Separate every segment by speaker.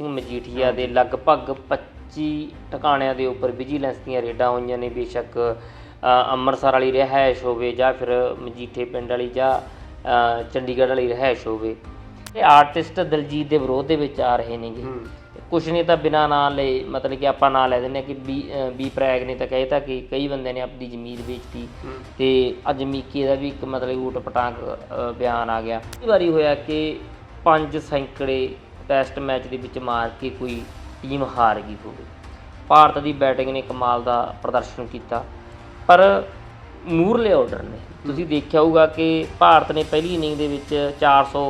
Speaker 1: ਸਿੰਘ ਮਜੀਠੀਆ ਦੇ ਲਗਭਗ 25 ਟਿਕਾਣਿਆਂ ਦੇ ਉੱਪਰ ਵਿਜੀਲੈਂਸ ਦੀਆਂ ਰੇਡਾਂ ਹੋਈਆਂ ਨੇ। ਬੇਸ਼ੱਕ ਅੰਮ੍ਰਿਤਸਰ ਵਾਲੀ ਰਿਹਾਇਸ਼ ਹੋਵੇ ਜਾਂ ਫਿਰ ਮਜੀਠੇ ਪਿੰਡ ਵਾਲੀ ਜਾਂ ਚੰਡੀਗੜ੍ਹ ਵਾਲੀ ਰਿਹਾਇਸ਼ ਹੋਵੇ। ਇਹ ਆਰਟਿਸਟ ਦਲਜੀਤ ਦੇ ਵਿਰੋਧ ਦੇ ਵਿੱਚ ਆ ਰਹੇ ਨੇਗੇ। ਕੁਛ ਨਹੀਂ ਤਾਂ ਬਿਨਾ ਨਾਂ ਲਈ ਮਤਲਬ ਕਿ ਆਪਾਂ ਨਾਂ ਲੈ ਹਾਂ ਕਿ ਬੀ ਬੀ ਪ੍ਰੈਗ ਨੇ ਤਾਂ ਕਹਿਤਾ ਕਿ ਕਈ ਬੰਦੇ ਨੇ ਆਪਣੀ ਜ਼ਮੀਰ ਵੇਚਤੀ। ਤੇ ਅੱਜ ਮੀਕੇ ਦਾ ਵੀ ਇੱਕ ਮਤਲਬ ਊਟ ਪਟਾਂਗ ਬਿਆਨ ਆ ਗਿਆ। ਕਈ ਵਾਰੀ ਹੋਇਆ ਕਿ ਪੰਜ ਸੈਂਕੜੇ ਟੈਸਟ ਮੈਚ ਦੇ ਵਿੱਚ ਮਾਰ ਕੇ ਕੋਈ ਟੀਮ ਹਾਰ ਗਈ ਹੋਵੇ। ਭਾਰਤ ਦੀ ਬੈਟਿੰਗ ਨੇ ਕਮਾਲ ਦਾ ਪ੍ਰਦਰਸ਼ਨ ਕੀਤਾ। ਪਰ ਮੂਰਲੇ ਆਰਡਰ ਨੇ ਤੁਸੀਂ ਦੇਖਿਆ ਹੋਊਗਾ ਕਿ ਭਾਰਤ ਨੇ ਪਹਿਲੀ ਇਨਿੰਗ ਦੇ ਵਿੱਚ 400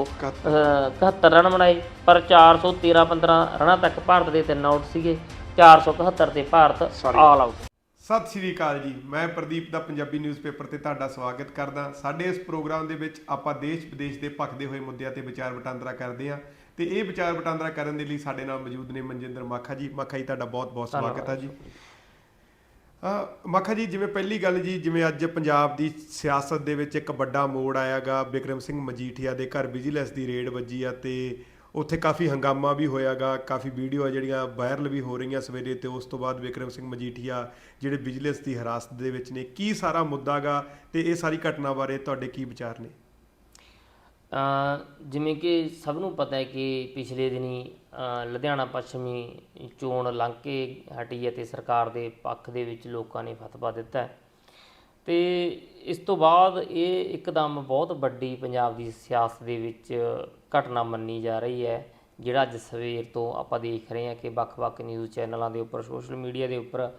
Speaker 1: 71 ਰਨ ਬਣਾਏ ਪਰ 413 15 ਰਨਾਂ ਤੱਕ ਭਾਰਤ ਦੇ ਤਿੰਨ ਆਊਟ ਸੀਗੇ। 471 ਤੇ ਭਾਰਤ ਆਲ ਆਊਟ
Speaker 2: ਸਤਿ ਸ਼੍ਰੀ ਅਕਾਲ ਜੀ ਮੈਂ ਪ੍ਰਦੀਪ ਦਾ ਪੰਜਾਬੀ ਨਿਊਜ਼ਪੇਪਰ ਤੇ ਤੁਹਾਡਾ ਸਵਾਗਤ ਕਰਦਾ। ਸਾਡੇ ਇਸ ਪ੍ਰੋਗਰਾਮ ਦੇ ਵਿੱਚ ਆਪਾਂ ਦੇਸ਼ ਵਿਦੇਸ਼ ਦੇ ਭਖਦੇ ਹੋਏ ਮੁੱਦਿਆਂ ਤੇ ਵਿਚਾਰ ਵਟਾਂਦਰਾ ਕਰਦੇ ਹਾਂ। ਤੇ ਇਹ ਵਿਚਾਰ ਵਟਾਂਦਰਾ ਕਰਨ ਦੇ ਲਈ ਸਾਡੇ ਨਾਲ ਮੌਜੂਦ ਨੇ ਮਨਜਿੰਦਰ ਮਾਖਾ ਜੀ। ਮਾਖਾ ਜੀ ਤੁਹਾਡਾ ਬਹੁਤ ਬਹੁਤ ਸਵਾਗਤ ਹੈ ਜੀ। ਅ ਮਾਖਾ ਜੀ ਜਿਵੇਂ ਪਹਿਲੀ ਗੱਲ ਜੀ ਜਿਵੇਂ ਅੱਜ ਪੰਜਾਬ ਦੀ ਸਿਆਸਤ ਦੇ ਵਿੱਚ ਇੱਕ ਵੱਡਾ ਮੋੜ ਆਇਆਗਾ ਬਿਕਰਮ ਸਿੰਘ ਮਜੀਠੀਆ ਦੇ ਘਰ ਵਿਜੀਲੈਂਸ ਦੀ ਰੇਡ ਵੱਜੀ ਆ ਤੇ ਉੱਥੇ ਕਾਫੀ ਹੰਗਾਮਾ ਵੀ ਹੋਇਆਗਾ ਕਾਫੀ ਵੀਡੀਓ ਆ ਜਿਹੜੀਆਂ ਵਾਇਰਲ ਵੀ ਹੋ ਰਹੀਆਂ ਸਵੇਰੇ ਤੇ ਉਸ ਤੋਂ ਬਾਅਦ ਬਿਕਰਮ ਸਿੰਘ ਮਜੀਠੀਆ ਜਿਹੜੇ ਵਿਜੀਲੈਂਸ ਦੀ ਹਿਰਾਸਤ ਦੇ ਵਿੱਚ ਨੇ। ਕੀ ਸਾਰਾ ਮੁੱਦਾਗਾ ਤੇ ਇਹ ਸਾਰੀ ਘਟਨਾ ਬਾਰੇ ਤੁਹਾਡੇ ਕੀ ਵਿਚਾਰ ਨੇ?
Speaker 1: ਜਿਵੇਂ ਕਿ ਸਭ ਨੂੰ ਪਤਾ ਹੈ ਕਿ ਪਿਛਲੇ ਦਿਨੀ ਲੁਧਿਆਣਾ ਪੱਛਮੀ ਚੋਣ ਲੰਘ ਕੇ ਹਟੀ ਹੈ ਤੇ ਸਰਕਾਰ ਦੇ ਪੱਖ ਦੇ ਵਿੱਚ ਲੋਕਾਂ ਨੇ ਫਤਵਾ ਦਿੱਤਾ ਤੇ ਇਸ ਤੋਂ ਬਾਅਦ ਇਹ ਇੱਕਦਮ ਬਹੁਤ ਵੱਡੀ ਪੰਜਾਬ ਦੀ ਸਿਆਸਤ ਦੇ ਵਿੱਚ ਘਟਨਾ ਮੰਨੀ ਜਾ ਰਹੀ ਹੈ ਜਿਹੜਾ ਅੱਜ ਸਵੇਰ ਤੋਂ ਆਪਾਂ ਦੇਖ ਰਹੇ ਹਾਂ ਕਿ ਵੱਖ-ਵੱਖ ਨਿਊਜ਼ ਚੈਨਲਾਂ ਦੇ ਉੱਪਰ ਸੋਸ਼ਲ ਮੀਡੀਆ ਦੇ ਉੱਪਰ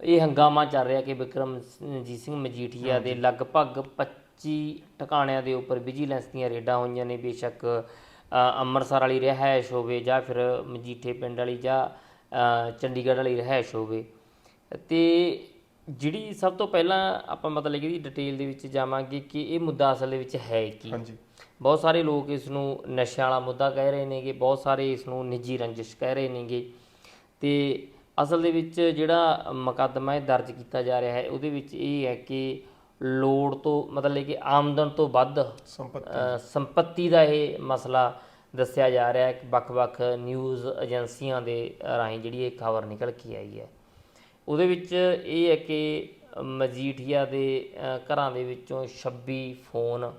Speaker 1: ਇਹ ਹੰਗਾਮਾ ਚੱਲ ਰਿਹਾ ਕਿ ਵਿਕਰਮ ਜੀਤ ਸਿੰਘ ਮਜੀਠੀਆ ਦੇ ਲਗਭਗ 25 ਟਿਕਾਣਿਆਂ ਦੇ ਉੱਪਰ ਵਿਜੀਲੈਂਸ ਦੀਆਂ ਰੇਡਾਂ ਹੋਈਆਂ ਨੇ ਬੇਸ਼ੱਕ ਅੰਮ੍ਰਿਤਸਰ ਵਾਲੀ ਰਿਹਾਇਸ਼ ਹੋਵੇ ਜਾਂ ਫਿਰ ਮਜੀਠੇ ਪਿੰਡ ਵਾਲੀ ਜਾਂ ਚੰਡੀਗੜ੍ਹ ਵਾਲੀ ਰਿਹਾਇਸ਼ ਹੋਵੇ। ਤੇ ਜਿਹੜੀ ਸਭ ਤੋਂ ਪਹਿਲਾਂ ਆਪਾਂ ਮਤਲਬ ਕਿ ਡਿਟੇਲ ਦੇ ਵਿੱਚ ਜਾਵਾਂਗੇ ਕਿ ਇਹ ਮੁੱਦਾ ਅਸਲ ਦੇ ਵਿੱਚ ਹੈ ਕੀ।
Speaker 2: ਹਾਂਜੀ।
Speaker 1: ਬਹੁਤ ਸਾਰੇ ਲੋਕ ਇਸ ਨੂੰ ਨਸ਼ਿਆਂ ਵਾਲਾ ਮੁੱਦਾ ਕਹਿ ਰਹੇ ਨੇਗੇ ਬਹੁਤ ਸਾਰੇ ਇਸ ਨੂੰ ਨਿੱਜੀ ਰੰਜਿਸ਼ ਕਹਿ ਰਹੇ ਨੇਗੇ। ਤੇ ਅਸਲ ਦੇ ਵਿੱਚ ਜਿਹੜਾ ਮੁਕੱਦਮਾ ਇਹ ਦਰਜ ਕੀਤਾ ਜਾ ਰਿਹਾ ਹੈ ਉਹਦੇ ਵਿੱਚ ਇਹ ਹੈ ਕਿ ਲੋੜ ਤੋਂ ਮਤਲਬ ਕਿ ਆਮਦਨ ਤੋਂ ਵੱਧ
Speaker 2: ਸੰਪਤੀ।
Speaker 1: ਦਾ ਇਹ ਮਸਲਾ ਦੱਸਿਆ ਜਾ ਰਿਹਾ ਹੈ ਕਿ ਵੱਖ-ਵੱਖ ਨਿਊਜ਼ ਏਜੰਸੀਆਂ ਦੇ ਰਾਹੀਂ ਜਿਹੜੀ ਇਹ ਖਬਰ ਨਿਕਲ ਕੇ ਆਈ ਹੈ। ਉਹਦੇ ਵਿੱਚ ਇਹ ਹੈ ਕਿ ਮਜੀਠੀਆ ਦੇ ਘਰਾਂ ਦੇ ਵਿੱਚੋਂ 26 ਫੋਨ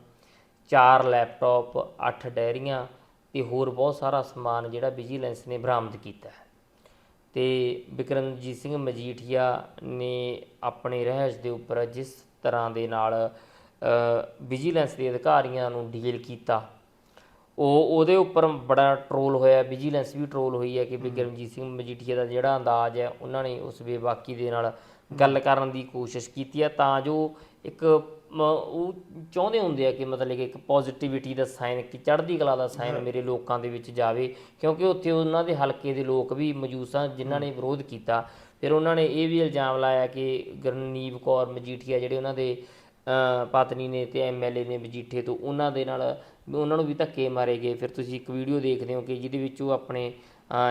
Speaker 1: 4 ਲੈਪਟਾਪ 8 ਡੈਰੀਆਂ ਤੇ ਹੋਰ ਬਹੁਤ ਸਾਰਾ ਸਮਾਨ ਜਿਹੜਾ ਵਿਜੀਲੈਂਸ ਨੇ ਬਰਾਮਦ ਕੀਤਾ ਹੈ। ਤੇ ਬਿਕਰਮਜੀਤ ਸਿੰਘ ਮਜੀਠੀਆ ਨੇ ਆਪਣੇ ਰਹਿਸ਼ ਦੇ ਉੱਪਰ ਜਿਸ ਤਰ੍ਹਾਂ ਦੇ ਨਾਲ ਵਿਜੀਲੈਂਸ ਦੇ ਅਧਿਕਾਰੀਆਂ ਨੂੰ ਡੀਲ ਕੀਤਾ। ਉਹ ਉਹਦੇ ਉੱਪਰ ਬੜਾ ਟਰੋਲ ਹੋਇਆ ਵਿਜੀਲੈਂਸ ਵੀ ਟਰੋਲ ਹੋਈ ਹੈ ਕਿ ਬਿਕਰਮਜੀਤ ਸਿੰਘ ਮਜੀਠੀਆ ਦਾ ਜਿਹੜਾ ਅੰਦਾਜ਼ ਹੈ ਉਹਨਾਂ ਨੇ ਉਸ ਬੇਬਾਕੀ ਦੇ ਨਾਲ ਗੱਲ ਕਰਨ ਦੀ ਕੋਸ਼ਿਸ਼ ਕੀਤੀ ਹੈ। ਤਾਂ ਜੋ ਇੱਕ ਉਹ ਚਾਹੁੰਦੇ ਹੁੰਦੇ ਆ ਕਿ ਮਤਲਬ ਕਿ ਇੱਕ ਪੋਜ਼ਿਟਿਵਿਟੀ ਦਾ ਸਾਈਨ ਕਿ ਚੜ੍ਹਦੀ ਕਲਾ ਦਾ ਸਾਈਨ ਮੇਰੇ ਲੋਕਾਂ ਦੇ ਵਿੱਚ ਜਾਵੇ ਕਿਉਂਕਿ ਉੱਥੇ ਉਹਨਾਂ ਦੇ ਹਲਕੇ ਦੇ ਲੋਕ ਵੀ ਮੌਜੂਦ ਸਨ ਜਿਨ੍ਹਾਂ ਨੇ ਵਿਰੋਧ ਕੀਤਾ। ਫਿਰ ਉਹਨਾਂ ਨੇ ਇਹ ਵੀ ਇਲਜ਼ਾਮ ਲਾਇਆ ਕਿ ਗਰਨੀਵ ਕੌਰ ਮਜੀਠੀਆ ਜਿਹੜੇ ਉਹਨਾਂ ਦੇ ਪਤਨੀ ਨੇ ਤੇ ਐਮਐਲਏ ਨੇ ਮਜੀਠੇ ਤੋਂ ਉਹਨਾਂ ਦੇ ਨਾਲ ਉਹਨਾਂ ਨੂੰ ਵੀ ਧੱਕੇ ਮਾਰੇ ਗਏ। ਫਿਰ ਤੁਸੀਂ ਇੱਕ ਵੀਡੀਓ ਦੇਖਦੇ ਹੋ ਕਿ ਜਿਹਦੇ ਵਿੱਚ ਉਹ ਆਪਣੇ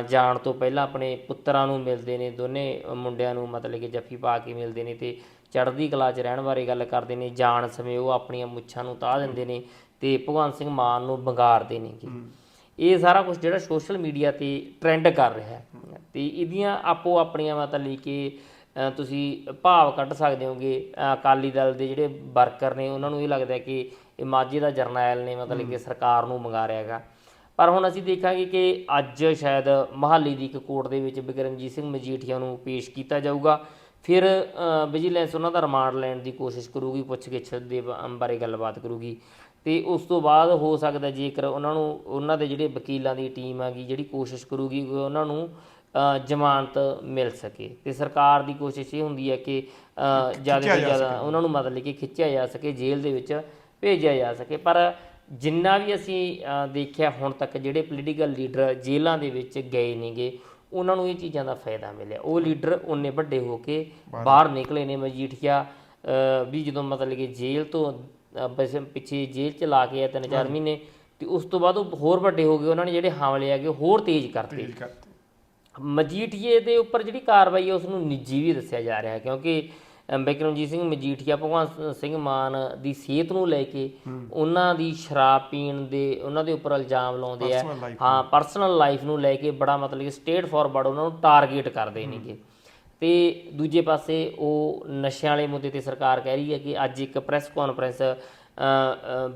Speaker 1: ਜਾਣ ਤੋਂ ਪਹਿਲਾਂ ਆਪਣੇ ਪੁੱਤਰਾਂ ਨੂੰ ਮਿਲਦੇ ਨੇ ਦੋਨੇ ਮੁੰਡਿਆਂ ਨੂੰ ਮਤਲਬ ਕਿ ਜੱਫੀ ਪਾ ਕੇ ਮਿਲਦੇ ਨੇ ਤੇ ਚੜ੍ਹਦੀ ਕਲਾ 'ਚ ਰਹਿਣ ਬਾਰੇ ਗੱਲ ਕਰਦੇ ਨੇ, ਜਾਣ ਸਮੇਂ ਉਹ ਆਪਣੀਆਂ ਮੁੱਛਾਂ ਨੂੰ ਤਾਹ ਦਿੰਦੇ ਨੇ ਤੇ ਭਗਵੰਤ ਸਿੰਘ ਮਾਨ ਨੂੰ ਬੰਗਾਰਦੇ ਨੇਗੇ ਇਹ ਸਾਰਾ ਕੁਝ ਜਿਹੜਾ ਸੋਸ਼ਲ ਮੀਡੀਆ ਤੇ ਟ੍ਰੈਂਡ ਕਰ ਰਿਹਾ ਹੈ। ਤੇ ਇਹਦੀਆਂ ਆਪੋ ਆਪਣੀਆਂ ਮਤਲਬ ਕਿ ਤੁਸੀਂ ਭਾਵ ਕੱਢ ਸਕਦੇ ਹੋਗੇ। ਅਕਾਲੀ ਦਲ ਦੇ ਜਿਹੜੇ ਵਰਕਰ ਨੇ, ਉਹਨਾਂ ਨੂੰ ਇਹ ਲੱਗਦਾ ਕਿ ਇਹ ਮਾਝੇ ਦਾ ਜਰਨੈਲ ਨੇ ਮਤਲਬ ਕਿ ਸਰਕਾਰ ਨੂੰ ਮੰਗਾ ਰਿਹਾ ਹੈਗਾ। ਪਰ ਹੁਣ ਅਸੀਂ ਦੇਖਾਂਗੇ ਕਿ ਅੱਜ ਸ਼ਾਇਦ ਮਹਾਲੀ ਦੀ ਇੱਕ ਕੋਰਟ ਦੇ ਵਿੱਚ ਬਿਕਰਮਜੀਤ ਸਿੰਘ ਮਜੀਠੀਆ ਨੂੰ ਪੇਸ਼ ਕੀਤਾ ਜਾਊਗਾ। ਫਿਰ ਵਿਜੀਲੈਂਸ ਉਹਨਾਂ ਦਾ ਰਿਮਾਂਡ ਲੈਣ ਦੀ ਕੋਸ਼ਿਸ਼ ਕਰੂਗੀ ਪੁੱਛਗਿੱਛ ਦੇ ਬਾਰੇ ਗੱਲਬਾਤ ਕਰੂਗੀ। ਤੇ ਉਸ ਤੋਂ ਬਾਅਦ ਹੋ ਸਕਦਾ ਜੇਕਰ ਉਹਨਾਂ ਨੂੰ ਉਹਨਾਂ ਦੇ ਜਿਹੜੇ ਵਕੀਲਾਂ ਦੀ ਟੀਮ ਹੈਗੀ ਜਿਹੜੀ ਕੋਸ਼ਿਸ਼ ਕਰੂਗੀ ਉਹਨਾਂ ਨੂੰ ਜ਼ਮਾਨਤ ਮਿਲ ਸਕੇ। ਤੇ ਸਰਕਾਰ ਦੀ ਕੋਸ਼ਿਸ਼ ਇਹ ਹੁੰਦੀ ਹੈ ਕਿ ਜ਼ਿਆਦਾ ਤੋਂ ਜ਼ਿਆਦਾ ਉਹਨਾਂ ਨੂੰ ਮਤਲਬ ਕਿ ਖਿੱਚਿਆ ਜਾ ਸਕੇ ਜੇਲ੍ਹ ਦੇ ਵਿੱਚ ਭੇਜਿਆ ਜਾ ਸਕੇ। ਪਰ ਜਿੰਨਾ ਵੀ ਅਸੀਂ ਦੇਖਿਆ ਹੁਣ ਤੱਕ ਜਿਹੜੇ ਪੋਲੀਟੀਕਲ ਲੀਡਰ ਜੇਲ੍ਹਾਂ ਦੇ ਵਿੱਚ ਗਏ ਨੇਗੇ ਉਹਨਾਂ ਨੂੰ ਇਹ ਚੀਜ਼ਾਂ ਦਾ ਫਾਇਦਾ ਮਿਲਿਆ। ਉਹ ਲੀਡਰ ਉਹਨੇ ਵੱਡੇ ਹੋ ਕੇ ਬਾਹਰ ਨਿਕਲੇ ਨੇ ਮਜੀਠੀਆ ਵੀ ਜਦੋਂ ਮਤਲਬ ਕਿ ਜੇਲ੍ਹ ਤੋਂ ਪਿੱਛੇ ਜੇਲ੍ਹ ਚ ਲਾ ਕੇ ਆ ਤਿੰਨ ਚਾਰ ਮਹੀਨੇ ਤੇ ਉਸ ਤੋਂ ਬਾਅਦ ਉਹ ਹੋਰ ਵੱਡੇ ਹੋ ਗਏ ਉਹਨਾਂ ਨੇ ਜਿਹੜੇ ਹਮਲੇ ਆਗੇ ਹੋਰ ਤੇਜ਼ ਕਰਤੇ। ਮਜੀਠੀਏ ਦੇ ਉੱਪਰ ਜਿਹੜੀ ਕਾਰਵਾਈ ਹੈ ਉਸ ਨੂੰ ਨਿੱਜੀ ਵੀ ਦੱਸਿਆ ਜਾ ਰਿਹਾ ਹੈ ਕਿਉਂਕਿ ਬਿਕਰਮਜੀਤ ਸਿੰਘ ਮਜੀਠੀਆ ਭਗਵੰਤ ਸਿੰਘ ਮਾਨ ਦੀ ਸਿਹਤ ਨੂੰ ਲੈ ਕੇ ਉਹਨਾਂ ਦੀ ਸ਼ਰਾਬ ਪੀਣ ਦੇ ਉਹਨਾਂ ਦੇ ਉੱਪਰ ਇਲਜ਼ਾਮ ਲਾਉਂਦੇ ਆ। ਹਾਂ ਪਰਸਨਲ ਲਾਈਫ ਨੂੰ ਲੈ ਕੇ ਬੜਾ ਮਤਲਬ ਕਿ ਸਟੇਟ ਫਾਰਵਰਡ ਉਹਨਾਂ ਨੂੰ ਟਾਰਗੇਟ ਕਰਦੇ ਨੇਗੇ। ਤੇ ਦੂਜੇ ਪਾਸੇ ਉਹ ਨਸ਼ਿਆਂ ਵਾਲੇ ਮੁੱਦੇ ਤੇ ਸਰਕਾਰ ਕਹਿ ਰਹੀ ਹੈ ਕਿ ਅੱਜ ਇੱਕ ਪ੍ਰੈਸ ਕਾਨਫਰੰਸ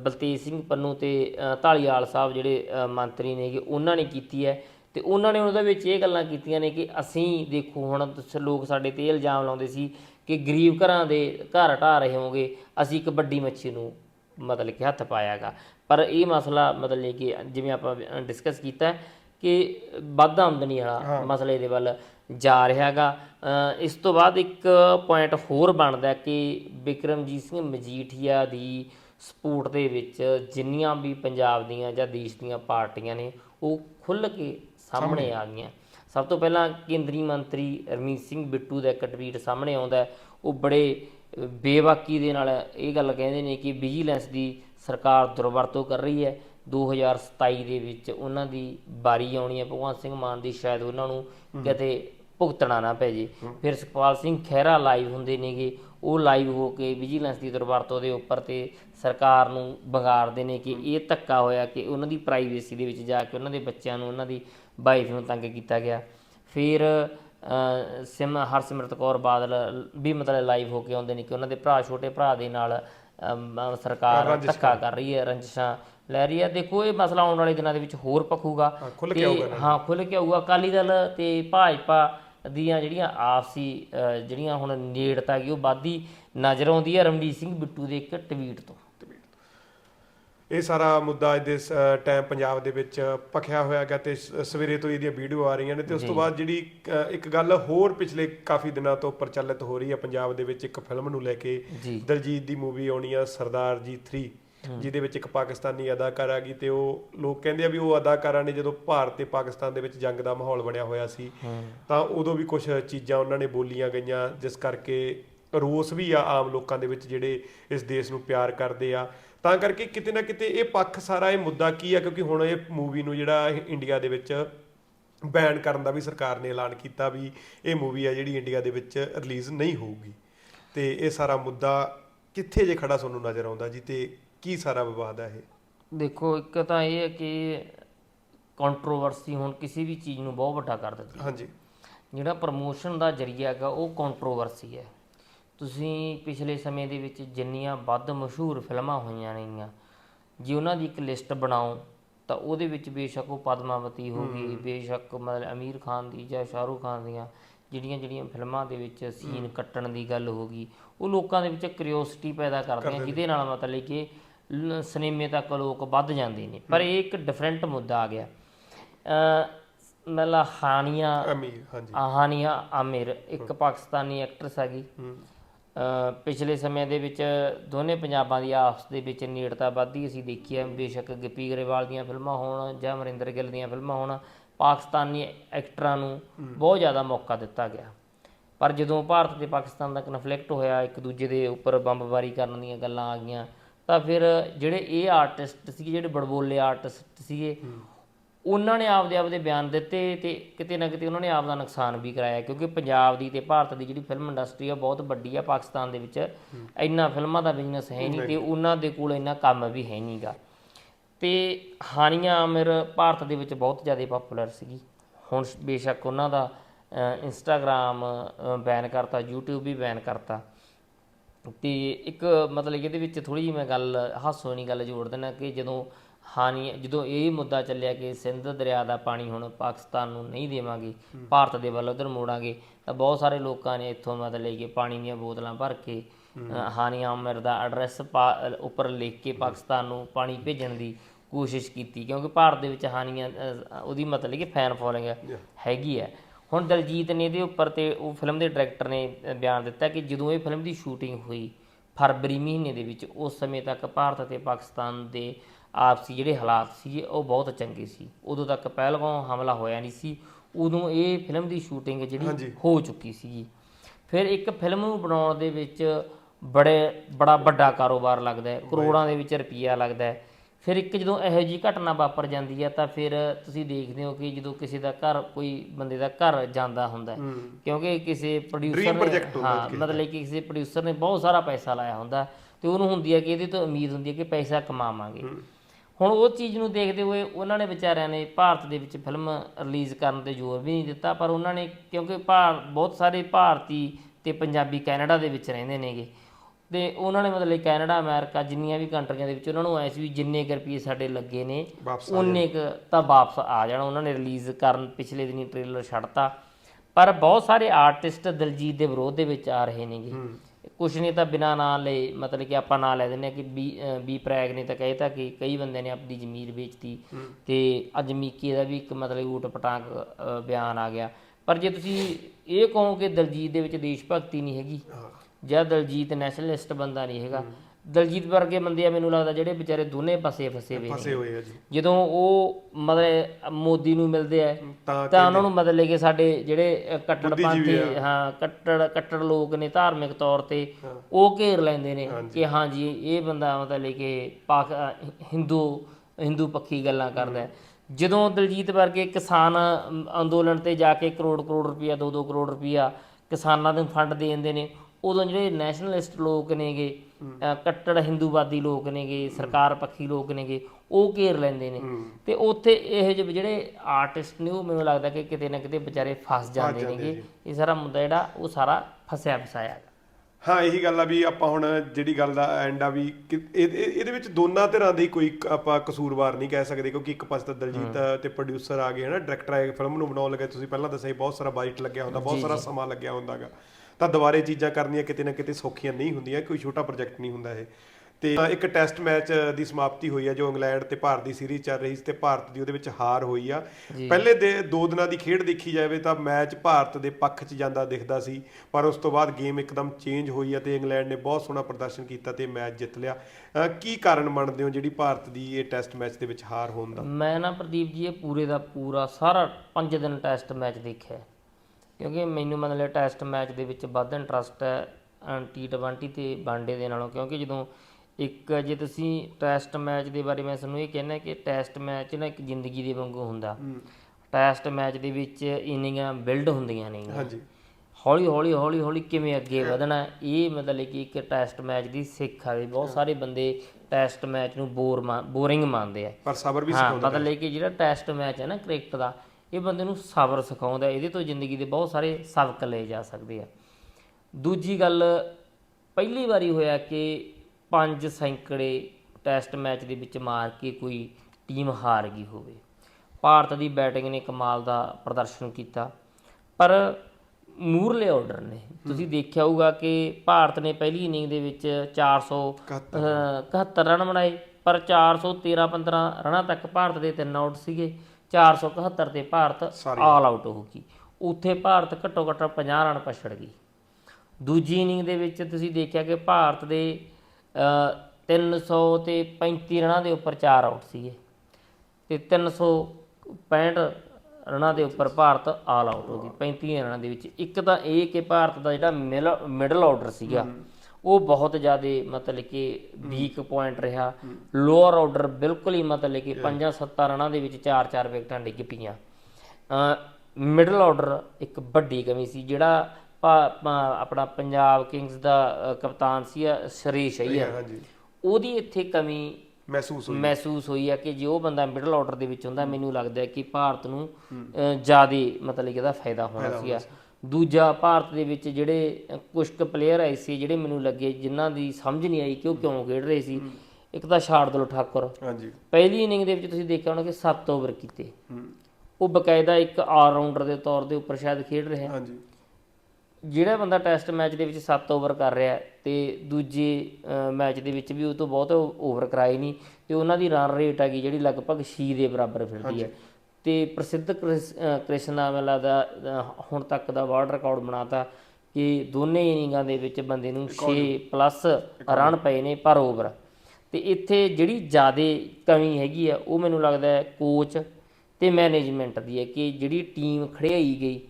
Speaker 1: ਬਲਤੇਜ ਸਿੰਘ ਪੰਨੂ ਤੇ ਅ, ਢਾਲੀਵਾਲ ਸਾਹਿਬ ਜਿਹੜੇ ਮੰਤਰੀ ਨੇਗੇ ਉਹਨਾਂ ਨੇ ਕੀਤੀ ਹੈ। ਤੇ ਉਹਨਾਂ ਨੇ ਉਹਦੇ ਵਿੱਚ ਇਹ ਗੱਲਾਂ ਕੀਤੀਆਂ ਨੇ ਕਿ ਅਸੀਂ ਦੇਖੋ ਹੁਣ ਲੋਕ ਸਾਡੇ ਤੇ ਇਲਜ਼ਾਮ ਲਾਉਂਦੇ ਸੀ ਕਿ ਗਰੀਬ ਘਰਾਂ ਦੇ ਘਰ ਢਾ ਰਹੇ ਹੋਗੇ ਅਸੀਂ ਇੱਕ ਵੱਡੀ ਮੱਛੀ ਨੂੰ ਮਤਲਬ ਕਿ ਹੱਥ ਪਾਇਆਗਾ। ਪਰ ਇਹ ਮਸਲਾ ਮਤਲਬ ਕਿ ਜਿਵੇਂ ਆਪਾਂ ਡਿਸਕਸ ਕੀਤਾ ਕਿ ਵੱਧ ਆਮਦਨੀ ਵਾਲਾ ਮਸਲੇ ਦੇ ਵੱਲ ਜਾ ਰਿਹਾਗਾ। ਇਸ ਤੋਂ ਬਾਅਦ ਇੱਕ ਪੁਆਇੰਟ ਹੋਰ ਬਣਦਾ ਕਿ ਬਿਕਰਮਜੀਤ ਸਿੰਘ ਮਜੀਠੀਆ ਦੀ ਸਪੋਰਟ ਦੇ ਵਿੱਚ ਜਿੰਨੀਆਂ ਵੀ ਪੰਜਾਬ ਦੀਆਂ ਜਾਂ ਦੇਸ਼ ਦੀਆਂ ਪਾਰਟੀਆਂ ਨੇ ਉਹ ਖੁੱਲ੍ਹ ਕੇ ਸਾਹਮਣੇ। ਆ ਗਈਆਂ। ਸਭ ਤੋਂ ਪਹਿਲਾਂ ਕੇਂਦਰੀ ਮੰਤਰੀ ਰਮੀਤ ਸਿੰਘ ਬਿੱਟੂ ਦਾ ਇੱਕ ਟਵੀਟ ਸਾਹਮਣੇ ਆਉਂਦਾ। ਉਹ ਬੜੇ ਅ, ਬੇਬਾਕੀ ਦੇ ਨਾਲ ਇਹ ਗੱਲ ਕਹਿੰਦੇ ਨੇ ਕਿ ਵਿਜੀਲੈਂਸ ਦੀ ਸਰਕਾਰ ਦੁਰਵਰਤੋਂ ਕਰ ਰਹੀ ਹੈ। 2027 ਦੇ ਵਿੱਚ ਉਹਨਾਂ ਦੀ ਬਾਰੀ ਆਉਣੀ ਹੈ। ਭਗਵੰਤ ਸਿੰਘ ਮਾਨ ਦੀ ਸ਼ਾਇਦ ਉਹਨਾਂ ਨੂੰ ਕਿਤੇ ਭੁਗਤਣਾ ਨਾ ਪੈ ਜੇ। ਫਿਰ ਸੁਖਪਾਲ ਸਿੰਘ ਖਹਿਰਾ ਲਾਈਵ ਹੁੰਦੇ ਨੇਗੇ। ਉਹ ਲਾਈਵ ਹੋ ਕੇ ਵਿਜੀਲੈਂਸ ਦੀ ਦੁਰਵਰਤੋਂ ਦੇ ਉੱਪਰ ਤੇ ਸਰਕਾਰ ਨੂੰ ਵਿਗਾੜਦੇ ਨੇ ਕਿ ਇਹ ਧੱਕਾ ਹੋਇਆ ਕਿ ਉਹਨਾਂ ਦੀ ਪ੍ਰਾਈਵੇਸੀ ਦੇ ਵਿੱਚ ਜਾ ਕੇ ਉਹਨਾਂ ਦੇ ਬੱਚਿਆਂ ਨੂੰ ਉਹਨਾਂ ਦੀ ਵਾਈਫ ਨੂੰ ਤੰਗ ਕੀਤਾ ਗਿਆ। ਫਿਰ ਸਿਮ ਹਰਸਿਮਰਤ ਕੌਰ ਬਾਦਲ ਵੀ ਮਤਲਬ ਲਾਈਵ ਹੋ ਕੇ ਆਉਂਦੇ ਨੇ ਕਿ ਉਹਨਾਂ ਦੇ ਭਰਾ ਛੋਟੇ ਭਰਾ ਦੇ ਨਾਲ ਸਰਕਾਰ ਧੱਕਾ ਕਰ। ਰਹੀ ਹੈ ਰੰਜਿਸ਼ਾਂ ਲੈ ਰਹੀ ਹੈ। ਦੇਖੋ ਇਹ ਮਸਲਾ ਆਉਣ ਵਾਲੇ ਦਿਨਾਂ ਦੇ ਵਿੱਚ ਹੋਰ ਪਖੂਗਾ ਤੇ ਹਾਂ ਖੁੱਲ ਕੇ ਆਊਗਾ। ਅਕਾਲੀ ਦਲ ਤੇ ਭਾਜਪਾ ਦੀਆਂ ਜਿਹੜੀਆਂ ਆਪਸੀ ਜਿਹੜੀਆਂ ਹੁਣ ਨੇੜਤਾ ਗਈ ਉਹ ਵਾਧੀ ਨਜ਼ਰ ਆਉਂਦੀ ਹੈ ਰਮਨੀਤ ਸਿੰਘ ਬਿੱਟੂ ਦੇ ਇੱਕ ਟਵੀਟ ਤੋਂ।
Speaker 2: ਇਹ ਸਾਰਾ ਮੁੱਦਾ ਅੱਜ ਦੇ ਟਾਈਮ ਪੰਜਾਬ ਦੇ ਵਿੱਚ ਭਖਿਆ ਹੋਇਆ ਗਿਆ ਤੇ ਸਵੇਰੇ ਤੋਂ ਇਹਦੀਆਂ ਵੀਡੀਓ ਆ ਰਹੀਆਂ ਨੇ ਤੇ ਉਸ ਤੋਂ ਬਾਅਦ ਜਿਹੜੀ ਇੱਕ ਗੱਲ ਹੋਰ ਪਿਛਲੇ ਕਾਫੀ ਦਿਨਾਂ ਤੋਂ ਪ੍ਰਚਲਿਤ ਹੋ ਰਹੀ ਹੈ ਪੰਜਾਬ ਦੇ ਵਿੱਚ ਇੱਕ ਫਿਲਮ ਨੂੰ ਲੈ ਕੇ ਦਲਜੀਤ ਦੀ ਮੂਵੀ ਆਉਣੀ ਆ ਸਰਦਾਰ ਜੀ 3 ਜਿਹਦੇ ਵਿੱਚ ਇੱਕ ਪਾਕਿਸਤਾਨੀ ਅਦਾਕਾਰ ਆ ਗਈ ਤੇ ਉਹ ਲੋਕ ਕਹਿੰਦੇ ਆ ਵੀ ਉਹ ਅਦਾਕਾਰਾਂ ਨੇ ਜਦੋਂ ਭਾਰਤ ਤੇ ਪਾਕਿਸਤਾਨ ਦੇ ਵਿੱਚ ਜੰਗ ਦਾ ਮਾਹੌਲ ਬਣਿਆ ਹੋਇਆ ਸੀ ਤਾਂ ਉਦੋਂ ਵੀ ਕੁਝ ਚੀਜ਼ਾਂ ਉਹਨਾਂ ਨੇ ਬੋਲੀਆਂ ਗਈਆਂ ਜਿਸ ਕਰਕੇ ਰੋਸ ਵੀ ਆ ਆਮ ਲੋਕਾਂ ਦੇ ਵਿੱਚ ਜਿਹੜੇ ਇਸ ਦੇਸ਼ ਨੂੰ ਪਿਆਰ ਕਰਦੇ ਆ। ਤਾਂ ਕਰਕੇ ਕਿਤੇ ਨਾ ਕਿਤੇ ਇਹ ਪੱਖ ਸਾਰਾ ਇਹ ਮੁੱਦਾ ਕੀ ਆ ਕਿਉਂਕਿ ਹੁਣ ਇਹ ਮੂਵੀ ਨੂੰ ਜਿਹੜਾ ਇਹ ਇੰਡੀਆ ਦੇ ਵਿੱਚ ਬੈਨ ਕਰਨ ਦਾ ਵੀ ਸਰਕਾਰ ਨੇ ਐਲਾਨ ਕੀਤਾ ਵੀ ਇਹ ਮੂਵੀ ਆ ਜਿਹੜੀ ਇੰਡੀਆ ਦੇ ਵਿੱਚ ਰਿਲੀਜ਼ ਨਹੀਂ ਹੋਊਗੀ। ਤੇ ਇਹ ਸਾਰਾ ਮੁੱਦਾ ਕਿੱਥੇ ਜੇ ਖੜਾ ਤੁਹਾਨੂੰ ਨਜ਼ਰ ਆਉਂਦਾ ਜੀ ਤੇ ਕੀ ਸਾਰਾ ਵਿਵਾਦ ਆ ਇਹ?
Speaker 1: ਦੇਖੋ ਇੱਕ ਤਾਂ ਇਹ ਹੈ ਕਿ ਕੰਟਰੋਵਰਸੀ ਹੁਣ ਕਿਸੇ ਵੀ ਚੀਜ਼ ਨੂੰ ਬਹੁਤ ਵੱਡਾ ਕਰ ਦਿੰਦੀ ਹੈ।
Speaker 2: ਹਾਂਜੀ।
Speaker 1: ਜਿਹੜਾ ਪ੍ਰਮੋਸ਼ਨ ਦਾ ਜਰੀਆ ਹੈਗਾ ਉਹ ਕੰਟਰੋਵਰਸੀ ਹੈ। ਤੁਸੀਂ ਪਿਛਲੇ ਸਮੇਂ ਦੇ ਵਿੱਚ ਜਿੰਨੀਆਂ ਵੱਧ ਮਸ਼ਹੂਰ ਫਿਲਮਾਂ ਹੋਈਆਂ ਨੇਗੀਆਂ ਜੇ ਉਹਨਾਂ ਦੀ ਇੱਕ ਲਿਸਟ ਬਣਾਓ ਤਾਂ ਉਹਦੇ ਵਿੱਚ ਬੇਸ਼ੱਕ ਉਹ ਪਦਮਾਵਤੀ ਹੋ ਗਈ ਬੇਸ਼ੱਕ ਮਤਲਬ ਅਮੀਰ ਖਾਨ ਦੀ ਜਾਂ ਸ਼ਾਹਰੂਖ ਖਾਨ ਦੀਆਂ ਜਿਹੜੀਆਂ ਜਿਹੜੀਆਂ ਫਿਲਮਾਂ ਦੇ ਵਿੱਚ ਸੀਨ ਕੱਟਣ ਦੀ ਗੱਲ ਹੋ ਗਈ ਉਹ ਲੋਕਾਂ ਦੇ ਵਿੱਚ ਕਿਉਰਿਓਸਿਟੀ ਪੈਦਾ ਕਰਦੇ ਆ ਜਿਹਦੇ ਨਾਲ ਮਤਲਬ ਕਿ ਸਿਨੇਮੇ ਤੱਕ ਲੋਕ ਵੱਧ ਜਾਂਦੇ ਨੇ। ਪਰ ਇਹ ਇੱਕ ਡਿਫਰੈਂਟ ਮੁੱਦਾ ਆ ਗਿਆ। ਮਤਲਬ ਹਾਨੀਆਂ
Speaker 2: ਅਮੀਰ ਹਾਂਜੀ।
Speaker 1: ਹਾਨੀਆ ਆਮਿਰ ਇੱਕ ਪਾਕਿਸਤਾਨੀ ਐਕਟਰਸ ਹੈਗੀ ਪਿਛਲੇ ਸਮੇਂ ਦੇ ਵਿੱਚ ਦੋਨੇ ਪੰਜਾਬਾਂ ਦੀ ਆਪਸ ਦੇ ਵਿੱਚ ਨੇੜਤਾ ਵੱਧਦੀ ਅਸੀਂ ਦੇਖੀ ਹੈ। ਬੇਸ਼ੱਕ ਗਿੱਪੀ ਗਰੇਵਾਲ ਦੀਆਂ ਫਿਲਮਾਂ ਹੋਣ ਜਾਂ ਅਮਰਿੰਦਰ ਗਿੱਲ ਦੀਆਂ ਫਿਲਮਾਂ ਹੋਣ ਪਾਕਿਸਤਾਨੀ ਐਕਟਰਾਂ ਨੂੰ ਬਹੁਤ ਜ਼ਿਆਦਾ ਮੌਕਾ ਦਿੱਤਾ ਗਿਆ। ਪਰ ਜਦੋਂ ਭਾਰਤ ਤੇ ਪਾਕਿਸਤਾਨ ਦਾ ਕਨਫਲਿਕਟ ਹੋਇਆ ਇੱਕ ਦੂਜੇ ਦੇ ਉੱਪਰ ਬੰਬਬਾਰੀ ਕਰਨ ਦੀਆਂ ਗੱਲਾਂ ਆ ਗਈਆਂ ਤਾਂ ਫਿਰ ਜਿਹੜੇ ਇਹ ਆਰਟਿਸਟ ਸੀਗੇ ਜਿਹੜੇ ਬੜਬੋਲੇ ਆਰਟਿਸਟ ਸੀਗੇ ਉਹਨਾਂ ਨੇ ਆਪਦੇ ਆਪਦੇ ਬਿਆਨ ਦਿੱਤੇ ਤੇ ਕਿਤੇ ਨਾ ਕਿਤੇ ਉਹਨਾਂ ਨੇ ਆਪ ਦਾ ਨੁਕਸਾਨ ਵੀ ਕਰਾਇਆ ਕਿਉਂਕਿ ਪੰਜਾਬ ਦੀ ਤੇ ਭਾਰਤ ਦੀ ਜਿਹੜੀ ਫਿਲਮ ਇੰਡਸਟਰੀ ਆ ਬਹੁਤ ਵੱਡੀ ਆ ਪਾਕਿਸਤਾਨ ਦੇ ਵਿੱਚ। ਇੰਨਾ ਫਿਲਮਾਂ ਦਾ ਬਿਜ਼ਨਸ ਹੈ ਨਹੀਂ ਤੇ ਉਹਨਾਂ ਦੇ ਕੋਲ ਇੰਨਾ ਕੰਮ ਵੀ ਹੈ ਨਹੀਂਗਾ ਤੇ ਹਾਨੀਆ ਆਮਿਰ ਭਾਰਤ ਦੇ ਵਿੱਚ ਬਹੁਤ ਜ਼ਿਆਦਾ ਪਪੂਲਰ ਸੀਗੀ। ਹੁਣ ਬੇਸ਼ੱਕ ਉਹਨਾਂ ਦਾ ਇੰਸਟਾਗ੍ਰam ਬੈਨ ਕਰਤਾ YouTube ਵੀ ਬੈਨ ਕਰਤਾ। ਤੇ ਇੱਕ ਮਤਲਬ ਇਹਦੇ ਵਿੱਚ ਥੋੜੀ ਜਿਹੀ ਮੈਂ ਗੱਲ ਹਾਸੋ ਨਹੀਂ ਗੱਲ ਜੋੜ ਦੇਣਾ ਕਿ ਜਦੋਂ ਹਾਨੀ ਜਦੋਂ ਇਹ ਮੁੱਦਾ ਚੱਲਿਆ ਕਿ ਸਿੰਧ ਦਰਿਆ ਦਾ ਪਾਣੀ ਹੁਣ ਪਾਕਿਸਤਾਨ ਨੂੰ ਨਹੀਂ ਦੇਵਾਂਗੇ ਭਾਰਤ ਦੇ ਵੱਲ ਉਧਰ ਮੋੜਾਂਗੇ ਤਾਂ ਬਹੁਤ ਸਾਰੇ ਲੋਕਾਂ ਨੇ ਇੱਥੋਂ ਮਤਲਬ ਕਿ ਪਾਣੀ ਦੀਆਂ ਬੋਤਲਾਂ ਭਰ ਕੇ ਅ, ਹਾਨੀਆ ਉਮਰ ਦਾ ਐਡਰੈਸ ਉੱਪਰ ਲਿਖ ਕੇ ਪਾਕਿਸਤਾਨ ਨੂੰ ਪਾਣੀ ਭੇਜਣ ਦੀ ਕੋਸ਼ਿਸ਼ ਕੀਤੀ। ਕਿਉਂਕਿ ਭਾਰਤ ਦੇ ਵਿੱਚ ਹਾਨੀਆਂ ਉਹਦੀ ਮਤਲਬ ਕਿ ਫੈਨ ਫੋਲੋਇੰਗ ਹੈਗੀ ਹੈ। ਹੁਣ ਦਲਜੀਤ ਨੇ ਇਹਦੇ ਉੱਪਰ ਤੇ ਉਹ ਫਿਲਮ ਦੇ ਡਾਇਰੈਕਟਰ ਨੇ ਬਿਆਨ ਦਿੱਤਾ ਕਿ ਜਦੋਂ ਇਹ ਫਿਲਮ ਦੀ ਸ਼ੂਟਿੰਗ ਹੋਈ ਫਰਵਰੀ ਮਹੀਨੇ ਦੇ ਵਿੱਚ ਉਸ ਸਮੇਂ ਤੱਕ ਭਾਰਤ ਅਤੇ ਪਾਕਿਸਤਾਨ ਦੇ ਆਪਸੀ ਜਿਹੜੇ ਹਾਲਾਤ ਸੀ ਉਹ ਬਹੁਤ ਚੰਗੇ ਸੀ। ਉਦੋਂ ਤੱਕ ਪਹਿਲਗਾਮ ਹਮਲਾ ਹੋਇਆ ਨਹੀਂ ਸੀ। ਉਦੋਂ ਇਹ ਫਿਲਮ ਦੀ ਸ਼ੂਟਿੰਗ ਜਿਹੜੀ ਹੋ ਚੁੱਕੀ ਸੀ ਫਿਰ ਇੱਕ ਫਿਲਮ ਨੂੰ ਬਣਾਉਣ ਦੇ ਵਿੱਚ ਬੜੇ ਬੜਾ ਵੱਡਾ ਕਾਰੋਬਾਰ ਲੱਗਦਾ ਹੈ। ਕਰੋੜਾਂ ਦੇ ਵਿੱਚ ਰੁਪਈਆ ਲੱਗਦਾ ਹੈ। ਫਿਰ ਇੱਕ ਜਦੋਂ ਇਹੋ ਜਿਹੀ ਘਟਨਾ ਵਾਪਰ ਜਾਂਦੀ ਹੈ ਤਾਂ ਫਿਰ ਤੁਸੀਂ ਦੇਖਦੇ ਹੋ ਕਿ ਜਦੋਂ ਕਿਸੇ ਦਾ ਘਰ ਕੋਈ ਬੰਦੇ ਦਾ ਘਰ ਜਾਂਦਾ ਹੁੰਦਾ ਹੈ। ਕਿਉਂਕਿ ਕਿਸੇ ਪ੍ਰੋਡਿਊਸਰ ਨੇ ਹਾਂ ਮਤਲਬ ਕਿ ਕਿਸੇ ਪ੍ਰੋਡਿਊਸਰ ਨੇ ਬਹੁਤ ਸਾਰਾ ਪੈਸਾ ਲਾਇਆ ਹੁੰਦਾ ਤੇ ਉਹਨੂੰ ਹੁੰਦੀ ਹੈ ਕਿ ਇਹਦੇ ਤੋਂ ਉਮੀਦ ਹੁੰਦੀ ਹੈ ਕਿ ਪੈਸਾ ਕਮਾਵਾਂਗੇ। ਹੁਣ ਉਹ ਚੀਜ਼ ਨੂੰ ਦੇਖਦੇ ਹੋਏ ਉਹਨਾਂ ਨੇ ਵਿਚਾਰਿਆਂ ਨੇ ਭਾਰਤ ਦੇ ਵਿੱਚ ਫਿਲਮ ਰਿਲੀਜ਼ ਕਰਨ ਤੇ ਜ਼ੋਰ ਵੀ ਨਹੀਂ ਦਿੱਤਾ ਪਰ ਉਹਨਾਂ ਨੇ ਕਿਉਂਕਿ ਭਾਰ ਬਹੁਤ ਸਾਰੇ ਭਾਰਤੀ ਤੇ ਪੰਜਾਬੀ ਕੈਨੇਡਾ ਦੇ ਵਿੱਚ ਰਹਿੰਦੇ ਨੇਗੇ। ਤੇ ਉਹਨਾਂ ਨੇ ਮਤਲਬ ਕੈਨੇਡਾ ਅਮਰੀਕਾ ਜਿੰਨੀਆਂ ਵੀ ਕੰਟਰੀਆਂ ਦੇ ਵਿੱਚ ਉਹਨਾਂ ਨੂੰ ਐ ਸੀ ਵੀ ਜਿੰਨੇ ਕੁ ਰੁਪਏ ਸਾਡੇ ਲੱਗੇ ਨੇ ਉਨੇ ਕੁ ਤਾਂ ਵਾਪਸ ਆ ਜਾਣ। ਉਹਨਾਂ ਨੇ ਰਿਲੀਜ਼ ਕਰਨ ਪਿਛਲੇ ਦਿਨੀ ਟ੍ਰੇਲਰ ਛੱਡਤਾ। ਪਰ ਬਹੁਤ ਸਾਰੇ ਆਰਟਿਸਟ ਦਿਲਜੀਤ ਦੇ ਵਿਰੋਧ ਦੇ ਵਿੱਚ ਆ ਰਹੇ ਨੇਗੇ। ਕੁਛ ਨੇ ਤਾਂ ਬਿਨਾਂ ਨਾਂ ਲਏ ਮਤਲਬ ਕਿ ਆਪਾਂ ਨਾਂ ਲੈ ਦਿੰਦੇ ਆ ਕਿ ਬੀ ਬੀ ਪ੍ਰੈਗ ਨੇ ਤਾਂ ਕਹਿਤਾ ਕਿ ਕਈ ਬੰਦੇ ਨੇ ਆਪਣੀ ਜ਼ਮੀਰ ਵੇਚਤੀ। ਤੇ ਅੱਜ ਮੀਕੀ ਦਾ ਵੀ ਇੱਕ ਮਤਲਬ ਊਟ ਪਟਾਂਗ ਬਿਆਨ ਆ ਗਿਆ। ਪਰ ਜੇ ਤੁਸੀਂ ਇਹ ਕਹੋ ਕਿ ਦਲਜੀਤ ਦੇ ਵਿੱਚ ਦੇਸ਼ ਭਗਤੀ ਨਹੀਂ ਹੈਗੀ ਜਾਂ ਦਲਜੀਤ ਨੈਸ਼ਨਲਿਸਟ ਬੰਦਾ ਨਹੀਂ ਹੈਗਾ ਦਲਜੀਤ ਵਰਗੇ ਬੰਦੇ ਆ ਮੈਨੂੰ ਲੱਗਦਾ ਜਿਹੜੇ ਵਿਚਾਰੇ ਦੋਨੇ ਪਾਸੇ ਫਸੇ ਹੋਏ ਨੇ।
Speaker 2: ਫਸੇ ਹੋਏ ਆ ਜੀ।
Speaker 1: ਜਦੋਂ ਉਹ ਮਤਲਬ ਮੋਦੀ ਨੂੰ ਮਿਲਦੇ ਆ
Speaker 2: ਤਾਂ
Speaker 1: ਤਾਂ ਉਹਨਾਂ ਨੂੰ ਮਤਲਬ ਕਿ ਸਾਡੇ ਜਿਹੜੇ ਕੱਟੜਪੰਥੀ ਹਾਂ ਕੱਟੜ ਕੱਟੜ ਲੋਕ ਨੇ ਧਾਰਮਿਕ ਤੌਰ ਤੇ ਉਹ ਘੇਰ ਲੈਂਦੇ ਨੇ ਕਿ ਹਾਂ ਜੀ ਇਹ ਬੰਦਾ ਮਤਲਬ ਕਿ ਪਾਕ ਹਿੰਦੂ ਹਿੰਦੂ ਪੱਖੀ ਗੱਲਾਂ ਕਰਦਾ। ਜਦੋਂ ਦਲਜੀਤ ਵਰਗੇ ਕਿਸਾਨ ਅੰਦੋਲਨ ਤੇ ਜਾ ਕੇ ਕਰੋੜ ਕਰੋੜ ਰੁਪਇਆ 2-2 ਕਰੋੜ ਰੁਪਇਆ ਕਿਸਾਨਾਂ ਨੂੰ ਫੰਡ ਦੇ ਦਿੰਦੇ ਨੇ ਉਦੋਂ ਜਿਹੜੇ ਨੈਸ਼ਨਲਿਸਟ ਲੋਕ ਨੇਗੇ ਕੱਟੜ ਹਿੰਦੂਵਾਦੀ ਲੋਕ ਨੇਗੇ ਸਰਕਾਰ ਪੱਖੀ ਲੋਕ ਨੇਗੇ ਉਹ ਘੇਰ ਲੈਂਦੇ ਨੇ। ਤੇ ਉੱਥੇ ਇਹ ਜਿਹੇ ਜਿਹੜੇ ਆਰਟਿਸਟ ਨੇ ਉਹ ਮੈਨੂੰ ਲੱਗਦਾ ਕਿ ਕਿਤੇ ਨਾ ਕਿਤੇ ਵਿਚਾਰੇ ਫਸ ਜਾਂਦੇ ਨੇਗੇ। ਇਹ ਸਾਰਾ ਮੁੱਦਾ ਜਿਹੜਾ ਉਹ ਸਾਰਾ ਫਸਿਆ ਫਸਾਇਆ।
Speaker 2: ਹਾਂ ਇਹੀ ਗੱਲ ਆ ਵੀ ਆਪਾਂ ਹੁਣ ਜਿਹੜੀ ਗੱਲ ਦਾ ਐਂਡ ਆ ਵੀ ਇਹਦੇ ਵਿੱਚ ਦੋਨਾਂ ਤਰ੍ਹਾਂ ਦੀ ਕੋਈ ਆਪਾਂ ਕਸੂਰਵਾਰ ਨਹੀਂ ਕਹਿ ਸਕਦੇ ਕਿਉਂਕਿ ਇੱਕ ਪਾਸੇ ਤਾਂ ਦਲਜੀਤ ਤੇ ਪ੍ਰੋਡਿਊਸਰ ਆ ਗਏ ਹਨਾ। ਡਾਇਰੈਕਟਰ ਆਏ ਫਿਲਮ ਨੂੰ ਬਣਾਉਣ ਲੱਗੇ। ਤੁਸੀਂ ਪਹਿਲਾਂ ਦੱਸਿਆ ਬਹੁਤ ਸਾਰਾ ਬਜਟ ਲੱਗਿਆ ਹੁੰਦਾ ਬਹੁਤ ਸਾਰਾ ਸਮਾਂ ਲੱਗਿਆ ਹੁੰਦਾਗਾ। ਤਾਂ ਦੁਬਾਰੇ ਚੀਜ਼ਾਂ ਕਰਨੀਆਂ ਕਿਤੇ ਨਾ ਕਿਤੇ ਸੌਖੀਆਂ ਨਹੀਂ ਹੁੰਦੀਆਂ ਕੋਈ ਛੋਟਾ ਪ੍ਰੋਜੈਕਟ ਨਹੀਂ ਹੁੰਦਾ ਇਹ। ਤੇ ਇੱਕ ਟੈਸਟ ਮੈਚ ਦੀ ਸਮਾਪਤੀ ਹੋਈ ਆ ਜੋ ਇੰਗਲੈਂਡ ਤੇ ਭਾਰਤ ਦੀ ਸੀਰੀਜ਼ ਚੱਲ ਰਹੀ ਸੀ ਤੇ ਭਾਰਤ ਦੀ ਉਹਦੇ ਵਿੱਚ ਹਾਰ ਹੋਈ ਆ। ਪਹਿਲੇ ਦੇ ਦੋ ਦਿਨਾਂ ਦੀ ਖੇਡ ਦੇਖੀ ਜਾਵੇ ਤਾਂ ਮੈਚ ਭਾਰਤ ਦੇ ਪੱਖ 'ਚ ਜਾਂਦਾ ਦਿਖਦਾ ਸੀ ਪਰ ਉਸ ਤੋਂ ਬਾਅਦ ਗੇਮ ਇੱਕਦਮ ਚੇਂਜ ਹੋਈ ਆ ਤੇ ਇੰਗਲੈਂਡ ਨੇ ਬਹੁਤ ਸੋਹਣਾ ਪ੍ਰਦਰਸ਼ਨ ਕੀਤਾ ਤੇ ਮੈਚ ਜਿੱਤ ਲਿਆ। ਕੀ ਕਾਰਨ ਮੰਨਦੇ ਹੋ ਜਿਹੜੀ ਭਾਰਤ ਦੀ ਇਹ ਟੈਸਟ ਮੈਚ ਦੇ ਵਿੱਚ ਹਾਰ ਹੋਣ ਦਾ?
Speaker 1: ਮੈਂ ਨਾ ਪ੍ਰਦੀਪ ਜੀ ਇਹ ਪੂਰੇ ਦਾ ਪੂਰਾ ਸਾਰਾ 5 ਦਿਨ ਟੈਸਟ ਮੈਚ ਦੇਖਿਆ। ਹੈ। ਕਿਉਂਕਿ ਮੈਨੂੰ ਮਤਲਬ ਟੈਸਟ ਮੈਚ ਦੇ ਵਿੱਚ ਵੱਧ ਇੰਟਰਸਟ ਹੈ ਟੀ20 ਤੇ ਵਨਡੇ ਦੇ ਨਾਲੋਂ ਕਿਉਂਕਿ ਜਦੋਂ ਇੱਕ ਜੇ ਤੁਸੀਂ ਟੈਸਟ ਮੈਚ ਦੇ ਬਾਰੇ ਮੈਂ ਤੁਹਾਨੂੰ ਇਹ ਕਹਿਣਾ ਕਿ ਟੈਸਟ ਮੈਚ ਨਾ ਇੱਕ ਜ਼ਿੰਦਗੀ ਦੇ ਵਾਂਗੂ ਹੁੰਦਾ। ਟੈਸਟ ਮੈਚ ਦੇ ਵਿੱਚ ਇਨਿੰਗਾਂ ਬਿਲਡ ਹੁੰਦੀਆਂ ਨੇ।
Speaker 2: ਹਾਂਜੀ।
Speaker 1: ਹੌਲੀ ਹੌਲੀ ਹੌਲੀ ਹੌਲੀ ਕਿਵੇਂ ਅੱਗੇ ਵਧਣਾ ਇਹ ਮਤਲਬ ਕਿ ਇੱਕ ਟੈਸਟ ਮੈਚ ਦੀ ਸਿੱਖ ਆ ਵੀ ਬਹੁਤ ਸਾਰੇ ਬੰਦੇ ਟੈਸਟ ਮੈਚ ਨੂੰ ਬੋਰ ਬੋਰਿੰਗ ਮੰਨਦੇ ਆ।
Speaker 2: ਪਰ ਸਬਰ ਵੀ
Speaker 1: ਹਾਂ ਮਤਲਬ ਕਿ ਜਿਹੜਾ ਟੈਸਟ ਮੈਚ ਹੈ ਨਾ ਕ੍ਰਿਕਟ ਦਾ ਇਹ ਬੰਦੇ ਨੂੰ ਸਬਰ ਸਿਖਾਉਂਦਾ। ਇਹਦੇ ਤੋਂ ਜ਼ਿੰਦਗੀ ਦੇ ਬਹੁਤ ਸਾਰੇ ਸਬਕ ਲਏ ਜਾ ਸਕਦੇ ਆ। ਦੂਜੀ ਗੱਲ ਪਹਿਲੀ ਵਾਰੀ ਹੋਇਆ ਕਿ ਪੰਜ ਸੈਂਕੜੇ ਟੈਸਟ ਮੈਚ ਦੇ ਵਿੱਚ ਮਾਰ ਕੇ ਕੋਈ ਟੀਮ ਹਾਰ ਗਈ ਹੋਵੇ। ਭਾਰਤ ਦੀ ਬੈਟਿੰਗ ਨੇ ਕਮਾਲ ਦਾ ਪ੍ਰਦਰਸ਼ਨ ਕੀਤਾ। ਪਰ ਮੂਰਲੇ ਆਰਡਰ ਨੇ। ਤੁਸੀਂ ਦੇਖਿਆ ਹੋਊਗਾ ਕਿ ਭਾਰਤ ਨੇ ਪਹਿਲੀ ਇਨਿੰਗ ਦੇ ਵਿੱਚ 400 ਅਹ 71 ਰਨ ਬਣਾਏ। ਪਰ 413 15 ਰਨਾਂ ਤੱਕ ਭਾਰਤ ਦੇ ਤਿੰਨ ਆਊਟ ਸੀਗੇ। 471 ਤੇ ਭਾਰਤ ਆਲ ਆਊਟ ਹੋ ਗਈ। ਉੱਥੇ ਭਾਰਤ ਘੱਟੋ ਘੱਟ 50 ਰਨ ਪਛੜ ਗਈ। ਦੂਜੀ ਇਨਿੰਗ ਦੇ ਵਿੱਚ ਤੁਸੀਂ ਦੇਖਿਆ ਕਿ ਭਾਰਤ ਦੇ ਅਹ, 300 ਤੇ 35 ਰਨਾਂ ਦੇ ਉੱਪਰ 4 ਆਊਟ ਸੀਗੇ। ਤੇ 365 ਰਨਾਂ ਦੇ ਉੱਪਰ ਭਾਰਤ ਆਲ ਆਊਟ ਹੋ ਗਈ। 35 ਰਨਾਂ ਦੇ ਵਿੱਚ। ਇੱਕ ਤਾਂ ਇਹ ਕਿ ਭਾਰਤ ਦਾ ਜਿਹੜਾ ਮਿਡਲ ਆਰਡਰ ਸੀਗਾ ਉਹ ਬਹੁਤ ਜ਼ਿਆਦਾ ਮਤਲਬ ਕਿ ਵੀਕ ਪੁਆਇੰਟ ਰਿਹਾ। ਲੋਅਰ ਆਰਡਰ ਬਿਲਕੁਲ ਹੀ ਮਤਲਬ ਕਿ 5-7 ਰਨਾਂ ਦੇ ਵਿੱਚ 4-4 ਵਿਕਟਾਂ ਡਿੱਗ ਪਈਆਂ। ਮਿਡਲ ਆਰਡਰ ਇੱਕ ਵੱਡੀ ਕਮੀ ਸੀ ਜਿਹੜਾ ਆਪਣਾ ਪੰਜਾਬ ਕਿੰਗਸ ਦਾ ਕਪਤਾਨ ਸੀ ਸ਼ਰੀਸ਼ ਅਈਅਰ
Speaker 2: ਹਾਂਜੀ।
Speaker 1: ਉਹਦੀ ਇੱਥੇ ਕਮੀ
Speaker 2: ਮਹਿਸੂਸ ਹੋਈ।
Speaker 1: ਮਹਿਸੂਸ ਹੋਈ ਹੈ ਕਿ ਜੇ ਉਹ ਬੰਦਾ ਮਿਡਲ ਆਰਡਰ ਦੇ ਵਿੱਚ ਹੁੰਦਾ ਮੈਨੂੰ ਲੱਗਦਾ ਹੈ ਕਿ ਭਾਰਤ ਨੂੰ ਜ਼ਿਆਦਾ ਮਤਲਬ ਕਿ ਇਹਦਾ ਫਾਇਦਾ ਹੋਣਾ ਸੀਗਾ। ਦੂਜਾ ਭਾਰਤ ਦੇ ਵਿੱਚ ਜਿਹੜੇ ਕੁਛ ਕੁ ਪਲੇਅਰ ਆਏ ਸੀ ਜਿਹੜੇ ਮੈਨੂੰ ਲੱਗੇ ਜਿਨ੍ਹਾਂ ਦੀ ਸਮਝ ਨਹੀਂ ਆਈ ਕਿ ਉਹ ਕਿਉਂ ਖੇਡ ਰਹੇ ਸੀ ਇੱਕ ਤਾਂ ਸ਼ਾਰਦੁਲ ਠਾਕੁਰ।
Speaker 2: ਹਾਂਜੀ।
Speaker 1: ਪਹਿਲੀ ਇਨਿੰਗ ਦੇ ਵਿੱਚ ਤੁਸੀਂ ਦੇਖਿਆ ਹੋਣਾ ਕਿ 7 ਓਵਰ ਕੀਤੇ।
Speaker 2: ਹੂੰ।
Speaker 1: ਉਹ ਬਕਾਇਦਾ ਇੱਕ ਆਲਰਾਊਂਡਰ ਦੇ ਤੌਰ ਦੇ ਉੱਪਰ ਸ਼ਾਇਦ ਖੇਡ ਰਿਹਾ ਹੈ
Speaker 2: ਹਾਂਜੀ।
Speaker 1: ਜਿਹੜਾ ਬੰਦਾ ਟੈਸਟ ਮੈਚ ਦੇ ਵਿੱਚ 7 ਓਵਰ ਕਰ ਰਿਹਾ ਤੇ ਦੂਜੇ ਮੈਚ ਦੇ ਵਿੱਚ ਵੀ ਉਹ ਤੋਂ ਬਹੁਤ ਓਵਰ ਕਰਾਏ ਨਹੀਂ ਤੇ ਉਹਨਾਂ ਦੀ ਰਨ ਰੇਟ ਹੈਗੀ ਜਿਹੜੀ ਲਗਭਗ 6 ਦੇ ਬਰਾਬਰ ਫਿਰਦੀ ਹੈ। ਤੇ ਪ੍ਰਸਿੱਧ ਕ੍ਰਿਸ਼ਨਾ ਲੱਗਦਾ ਅਹ ਹੁਣ ਤੱਕ ਦਾ ਵਰਲਡ ਰਿਕਾਰਡ ਬਣਾਤਾ ਕਿ ਦੋਨੇ ਇਨਿੰਗਾਂ ਦੇ ਵਿੱਚ ਬੰਦੇ ਨੂੰ 6 ਪਲੱਸ ਰਨ ਪਏ ਨੇ ਪਰ ਓਵਰ ਤੇ ਇੱਥੇ ਜਿਹੜੀ ਜ਼ਿਆਦਾ ਕਮੀ ਹੈਗੀ ਆ ਉਹ ਮੈਨੂੰ ਲੱਗਦਾ ਹੈ ਕੋਚ ਤੇ ਮੈਨੇਜਮੈਂਟ ਦੀ ਹੈ ਕਿ ਜਿਹੜੀ ਟੀਮ ਖੜਿਆਈ ਗਈ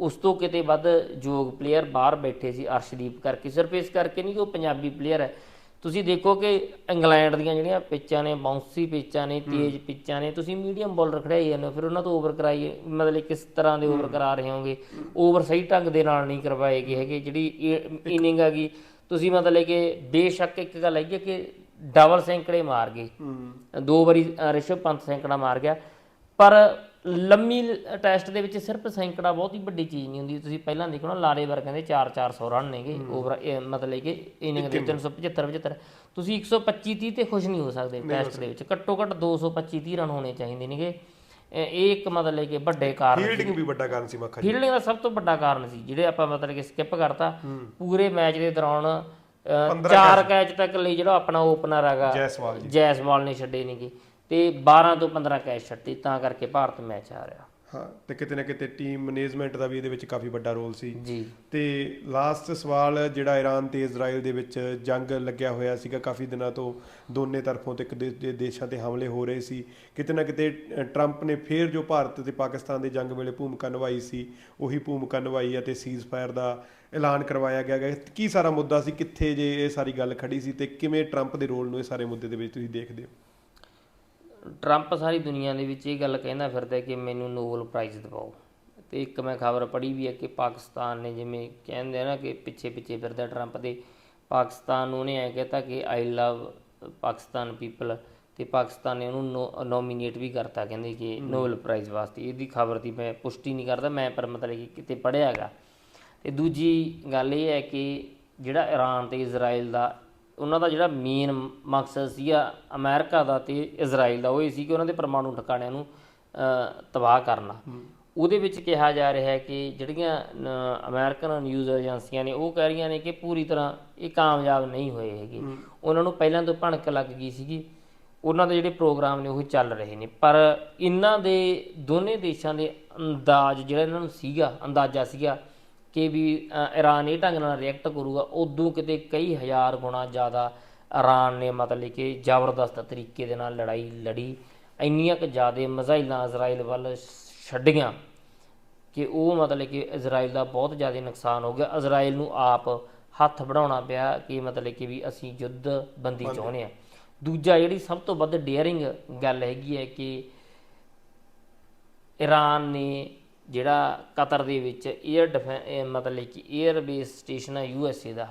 Speaker 1: ਉਸ ਤੋਂ ਕਿਤੇ ਵੱਧ ਯੋਗ ਪਲੇਅਰ ਬਾਹਰ ਬੈਠੇ ਸੀ ਅਰਸ਼ਦੀਪ ਕਰਕੇ। ਸਿਰਫ ਇਸ ਕਰਕੇ ਨਹੀਂ ਕਿ ਉਹ ਪੰਜਾਬੀ ਪਲੇਅਰ ਹੈ। ਤੁਸੀਂ ਦੇਖੋ ਕਿ ਇੰਗਲੈਂਡ ਦੀਆਂ ਜਿਹੜੀਆਂ ਪਿੱਚਾਂ ਨੇ ਬਾਉਂਸੀ ਪਿੱਚਾਂ ਨੇ ਤੇਜ਼ ਪਿੱਚਾਂ ਨੇ ਤੁਸੀਂ ਮੀਡੀਅਮ ਬਾਲਰ ਖੜਾਈ ਜਾਂਦੇ ਹੋ ਫਿਰ ਉਹਨਾਂ ਤੋਂ ਓਵਰ ਕਰਾਈ ਮਤਲਬ ਕਿਸ ਤਰ੍ਹਾਂ ਦੇ ਓਵਰ ਕਰਾ ਰਹੇ ਹੋਗੇ? ਓਵਰ ਸਹੀ ਢੰਗ ਦੇ ਨਾਲ ਨਹੀਂ ਕਰਵਾਏ ਗਏ ਹੈਗੇ ਜਿਹੜੀ ਇਨਿੰਗ ਹੈਗੀ ਤੁਸੀਂ ਮਤਲਬ ਕਿ ਬੇਸ਼ੱਕ ਇੱਕ ਗੱਲ ਹੈਗੀ ਹੈ ਕਿ ਡਬਲ ਸੈਂਕੜੇ ਮਾਰ ਗਏ। ਦੋ ਵਾਰੀ ਰਿਸ਼ਵ ਪੰਤ ਸੈਂਕੜਾ ਮਾਰ ਗਿਆ। ਪਰ ਲੰਮੀ ਟੈਸਟ ਦੇ ਵਿੱਚ ਸਿਰਫ ਸੈਂਕੜਾ ਬਹੁਤ ਹੀ ਵੱਡੀ ਚੀਜ਼ ਨਹੀਂ ਹੁੰਦੀ। ਤੁਸੀਂ ਪਹਿਲਾਂ ਦੇਖੋ ਨਾ ਲਾਰੇ ਵਰ ਕਹਿੰਦੇ 4 400 ਰਨ ਨੇਗੇ ਓਵਰ ਮਤਲਬ ਕਿ ਇਨਿੰਗ ਦੇ 375 75 ਤੁਸੀਂ 125 30 ਤੇ ਖੁਸ਼ ਨਹੀਂ ਹੋ ਸਕਦੇ ਟੈਸਟ ਦੇ ਵਿੱਚ। ਘੱਟੋ ਘੱਟ 225 30 ਰਨ ਹੋਣੇ ਚਾਹੀਦੇ ਨੇਗੇ। ਇਹ ਇੱਕ ਮਤਲਬ ਕਿ ਵੱਡੇ ਕਾਰਨ
Speaker 2: ਫੀਲਡਿੰਗ ਵੀ ਵੱਡਾ ਕਾਰਨ ਸੀ ਮੱਖਾ ਜੀ।
Speaker 1: ਫੀਲਡਿੰਗ ਦਾ ਸਭ ਤੋਂ ਵੱਡਾ ਕਾਰਨ ਸੀ ਜਿਹੜੇ ਆਪਾਂ ਮਤਲਬ ਕਿ ਸਕਿਪ ਕਰਤਾ। ਪੂਰੇ ਮੈਚ ਦੇ ਦੌਰਾਨ ਚਾਰ ਕੈਚ ਤੱਕ ਲਈ ਜਿਹੜਾ ਆਪਣਾ ਓਪਨਰ ਹੈਗਾ
Speaker 2: ਜੈਸਵਾਲ
Speaker 1: ਨੇ ਛੱਡੇ ਨੇਗੇ। ਤੇ 12 ਤੋਂ 15 ਕੈਚ ਛੱਡੇ ਤਾਂ ਕਰਕੇ ਭਾਰਤ ਮੈਚ ਆ ਰਿਹਾ
Speaker 2: ਹਾਂ ਤੇ ਕਿਤੇ ਨਾ ਕਿਤੇ ਟੀਮ ਮੈਨੇਜਮੈਂਟ ਦਾ ਵੀ ਇਹਦੇ ਵਿੱਚ ਕਾਫੀ ਵੱਡਾ ਰੋਲ ਸੀ।
Speaker 1: ਜੀ।
Speaker 2: ਤੇ ਲਾਸਟ ਸਵਾਲ ਜਿਹੜਾ ਈਰਾਨ ਤੇ ਇਜ਼ਰਾਈਲ ਦੇ ਵਿੱਚ ਜੰਗ ਲੱਗਿਆ ਹੋਇਆ ਸੀਗਾ ਕਾਫੀ ਦਿਨਾਂ ਤੋਂ ਦੋਨੇ ਤਰਫੋਂ ਤੇ ਇੱਕ ਦੇ ਦੇਸ਼ਾਂ ਤੇ ਹਮਲੇ ਹੋ ਰਹੇ ਸੀ। ਕਿਤੇ ਨਾ ਕਿਤੇ ਟਰੰਪ ਨੇ ਫੇਰ ਜੋ ਭਾਰਤ ਤੇ ਪਾਕਿਸਤਾਨ ਦੇ ਜੰਗ ਵੇਲੇ ਭੂਮਿਕਾ ਨਿਭਾਈ ਸੀ ਉਹੀ ਭੂਮਿਕਾ ਨਿਭਾਈ ਅਤੇ ਸੀਜ਼ਫਾਇਰ ਦਾ ਐਲਾਨ ਕਰਵਾਇਆ ਗਿਆ ਗਾ। ਕੀ ਸਾਰਾ ਮੁੱਦਾ ਸੀ? ਕਿੱਥੇ ਜੇ ਇਹ ਸਾਰੀ ਗੱਲ ਖੜੀ ਸੀ? ਤੇ ਕਿਵੇਂ ਟਰੰਪ ਦੇ ਰੋਲ ਨੂੰ ਇਹ ਸਾਰੇ ਮੁੱਦੇ ਦੇ ਵਿੱਚ ਤੁਸੀਂ ਦੇਖਦੇ ਹੋ?
Speaker 1: ਟਰੰਪ ਸਾਰੀ ਦੁਨੀਆ ਦੇ ਵਿੱਚ ਇਹ ਗੱਲ ਕਹਿੰਦਾ ਫਿਰਦਾ ਕਿ ਮੈਨੂੰ ਨੋਬਲ ਪ੍ਰਾਈਜ਼ ਦਿਵਾਓ। ਤੇ ਇੱਕ ਮੈਂ ਖਬਰ ਪੜ੍ਹੀ ਵੀ ਹੈ ਕਿ ਪਾਕਿਸਤਾਨ ਨੇ ਜਿਵੇਂ ਕਹਿੰਦੇ ਆ ਨਾ ਕਿ ਪਿੱਛੇ ਪਿੱਛੇ ਫਿਰਦਾ ਟਰੰਪ ਦੇ ਪਾਕਿਸਤਾਨ ਨੂੰ ਉਹਨੇ ਐ ਕਹਿਤਾ ਕਿ ਆਈ ਲਵ ਪਾਕਿਸਤਾਨ ਪੀਪਲ ਤੇ ਪਾਕਿਸਤਾਨ ਨੇ ਉਹਨੂੰ ਨੋਮੀਨੇਟ ਵੀ ਕਰਤਾ ਕਹਿੰਦੇ ਕਿ ਨੋਬਲ ਪ੍ਰਾਈਜ਼ ਵਾਸਤੇ। ਇਹਦੀ ਖਬਰ ਦੀ ਮੈਂ ਪੁਸ਼ਟੀ ਨਹੀਂ ਕਰਦਾ ਮੈਂ ਪਰ ਮਤਲਬ ਕਿ ਕਿਤੇ ਪੜ੍ਹਿਆ ਹੈਗਾ। ਤੇ ਦੂਜੀ ਗੱਲ ਇਹ ਹੈ ਕਿ ਜਿਹੜਾ ਈਰਾਨ ਤੇ ਇਜ਼ਰਾਈਲ ਦਾ ਉਹਨਾਂ ਦਾ ਜਿਹੜਾ ਮੇਨ ਮਕਸਦ ਸੀਗਾ ਅਮਰੀਕਾ ਦਾ ਤੇ ਇਜ਼ਰਾਈਲ ਦਾ ਉਹ ਇਹ ਸੀ ਕਿ ਉਹਨਾਂ ਦੇ ਪਰਮਾਣੂ ਠਿਕਾਣਿਆਂ ਨੂੰ ਤਬਾਹ ਕਰਨਾ। ਉਹਦੇ ਵਿੱਚ ਕਿਹਾ ਜਾ ਰਿਹਾ ਹੈ ਕਿ ਜਿਹੜੀਆਂ ਅਮਰੀਕਨ ਨਿਊਜ਼ ਏਜੰਸੀਆਂ ਨੇ ਉਹ ਕਹਿ ਰਹੀਆਂ ਨੇ ਕਿ ਪੂਰੀ ਤਰ੍ਹਾਂ ਇਹ ਕਾਮਯਾਬ ਨਹੀਂ ਹੋਏ ਹੈਗੇ। ਉਹਨਾਂ ਨੂੰ ਪਹਿਲਾਂ ਤੋਂ ਭਣਕ ਲੱਗ ਗਈ ਸੀਗੀ। ਉਹਨਾਂ ਦੇ ਜਿਹੜੇ ਪ੍ਰੋਗਰਾਮ ਨੇ ਉਹ ਚੱਲ ਰਹੇ ਨੇ। ਪਰ ਇਹਨਾਂ ਦੇ ਦੋਨੇ ਦੇਸ਼ਾਂ ਦੇ ਅੰਦਾਜ਼ ਜਿਹੜਾ ਇਹਨਾਂ ਨੂੰ ਸੀਗਾ ਅੰਦਾਜ਼ਾ ਸੀਗਾ ਕਿ ਵੀ ਅ, ਈਰਾਨ ਇਹ ਢੰਗ ਨਾਲ ਰਿਐਕਟ ਕਰੂਗਾ ਉਦੋਂ ਕਿਤੇ ਕਈ ਹਜ਼ਾਰ ਗੁਣਾ ਜ਼ਿਆਦਾ ਈਰਾਨ ਨੇ ਮਤਲਬ ਕਿ ਜ਼ਬਰਦਸਤ ਤਰੀਕੇ ਦੇ ਨਾਲ ਲੜਾਈ ਲੜੀ। ਇੰਨੀਆਂ ਕਿ ਜ਼ਿਆਦਾ ਮਿਜ਼ਾਈਲਾਂ ਇਜ਼ਰਾਈਲ ਵੱਲ ਛੱਡੀਆਂ ਕਿ ਉਹ ਮਤਲਬ ਕਿ ਇਜ਼ਰਾਈਲ ਦਾ ਬਹੁਤ ਜ਼ਿਆਦਾ ਨੁਕਸਾਨ ਹੋ ਗਿਆ। ਇਜ਼ਰਾਈਲ ਨੂੰ ਆਪ ਹੱਥ ਬਣਾਉਣਾ ਪਿਆ ਕਿ ਮਤਲਬ ਕਿ ਵੀ ਅਸੀਂ ਯੁੱਧ ਬੰਦੀ ਚਾਹੁੰਦੇ ਆ ਦੂਜਾ ਜਿਹੜੀ ਸਭ ਤੋਂ ਵੱਧ ਡੇਅਰਿੰਗ ਗੱਲ ਹੈਗੀ ਹੈ ਕਿ ਈਰਾਨ ਨੇ ਜਿਹੜਾ ਕਤਰ ਦੇ ਵਿੱਚ 에ਅਰ ਮਤਲਬ ਕਿ 에ਅਰ ਬੇਸ ਸਟੇਸ਼ਨ ਹੈ ਯੂਐਸਏ ਦਾ।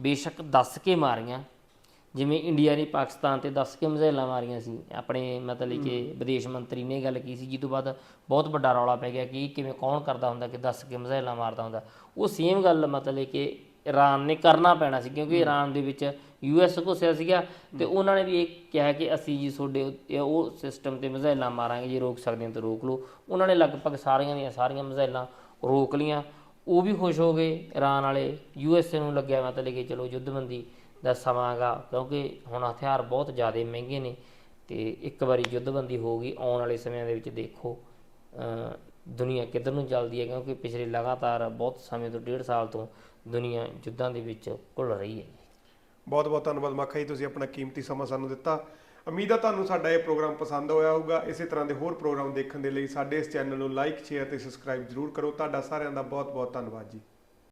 Speaker 1: ਬੇਸ਼ੱਕ ਦੱਸ ਕੇ ਮਾਰੀਆਂ। ਜਿਵੇਂ ਇੰਡੀਆ ਨੇ ਪਾਕਿਸਤਾਨ ਤੇ ਦੱਸ ਕੇ ਮਿਜ਼ਾਈਲਾਂ ਮਾਰੀਆਂ ਸੀ। ਆਪਣੇ ਮਤਲਬ ਕਿ ਵਿਦੇਸ਼ ਮੰਤਰੀ ਨੇ ਗੱਲ ਕੀ ਸੀ। ਜਿਸ ਤੋਂ ਬਾਅਦ ਬਹੁਤ ਵੱਡਾ ਰੌਲਾ ਪੈ ਗਿਆ ਕਿ ਕਿਵੇਂ ਕੌਣ ਕਰਦਾ ਹੁੰਦਾ ਕਿ ਦੱਸ ਕੇ ਮਿਜ਼ਾਈਲਾਂ ਮਾਰਦਾ ਹੁੰਦਾ। ਉਹ ਸੇਮ ਗੱਲ ਮਤਲਬ ਕਿ ਈਰਾਨ ਨੇ ਕਰਨਾ ਪੈਣਾ ਸੀ, ਕਿਉਂਕਿ ਈਰਾਨ ਦੇ ਵਿੱਚ ਯੂਐਸ ਘੁਸਿਆ ਸੀਗਾ ਤੇ ਉਹਨਾਂ ਨੇ ਵੀ ਇਹ ਕਿਹਾ ਕਿ ਅਸੀਂ ਜੀ ਤੁਹਾਡੇ ਉਹ ਸਿਸਟਮ ਤੇ ਮਿਜ਼ਾਈਲਾਂ ਮਾਰਾਂਗੇ, ਜੇ ਰੋਕ ਸਕਦੇ ਹੋ ਤਾਂ ਰੋਕ ਲਓ। ਉਹਨਾਂ ਨੇ ਲਗਭਗ ਸਾਰੀਆਂ ਦੀਆਂ ਸਾਰੀਆਂ ਮਿਜ਼ਾਈਲਾਂ ਰੋਕ ਲੀਆਂ ਉਹ ਵੀ ਖੁਸ਼ ਹੋ ਗਏ ਈਰਾਨ ਵਾਲੇ ਯੂਐਸਏ ਨੂੰ ਲੱਗਿਆ ਮਤਲਬ ਕਿ ਚਲੋ ਯੁੱਧਬੰਦੀ ਦਾ ਸਮਾਂ ਗਾ ਕਿਉਂਕਿ ਹੁਣ ਹਥਿਆਰ ਬਹੁਤ ਜ਼ਿਆਦਾ ਮਹਿੰਗੇ ਨੇ ਤੇ ਇੱਕ ਵਾਰੀ ਯੁੱਧਬੰਦੀ ਹੋ ਗਈ, ਆਉਣ ਵਾਲੇ ਸਮਿਆਂ ਦੇ ਵਿੱਚ ਦੇਖੋ ਦੁਨੀਆ ਕਿੱਧਰ ਨੂੰ ਚੱਲਦੀ ਹੈ? ਕਿਉਂਕਿ ਪਿਛਲੇ ਲਗਾਤਾਰ ਬਹੁਤ ਸਮੇਂ ਤੋਂ, ਡੇਢ ਸਾਲ ਤੋਂ ਦੁਨੀਆ ਯੁੱਧਾਂ ਦੇ ਵਿੱਚ ਘੁਲ ਰਹੀ ਹੈ।
Speaker 2: ਬਹੁਤ ਬਹੁਤ ਧੰਨਵਾਦ ਮੱਖਾ ਜੀ, ਤੁਸੀਂ ਆਪਣਾ ਕੀਮਤੀ ਸਮਾਂ ਸਾਨੂੰ ਦਿੱਤਾ। ਉਮੀਦ ਆ ਤੁਹਾਨੂੰ ਸਾਡਾ ਇਹ ਪ੍ਰੋਗਰਾਮ ਪਸੰਦ ਹੋਇਆ ਹੋਊਗਾ। ਇਸੇ ਤਰ੍ਹਾਂ ਦੇ ਹੋਰ ਪ੍ਰੋਗਰਾਮ ਦੇਖਣ ਦੇ ਲਈ ਸਾਡੇ ਇਸ ਚੈਨਲ ਨੂੰ ਲਾਈਕ, ਸ਼ੇਅਰ ਤੇ ਸਬਸਕ੍ਰਾਈਬ ਜ਼ਰੂਰ ਕਰੋ। ਤੁਹਾਡਾ ਸਾਰਿਆਂ ਦਾ ਬਹੁਤ ਬਹੁਤ ਧੰਨਵਾਦ ਜੀ।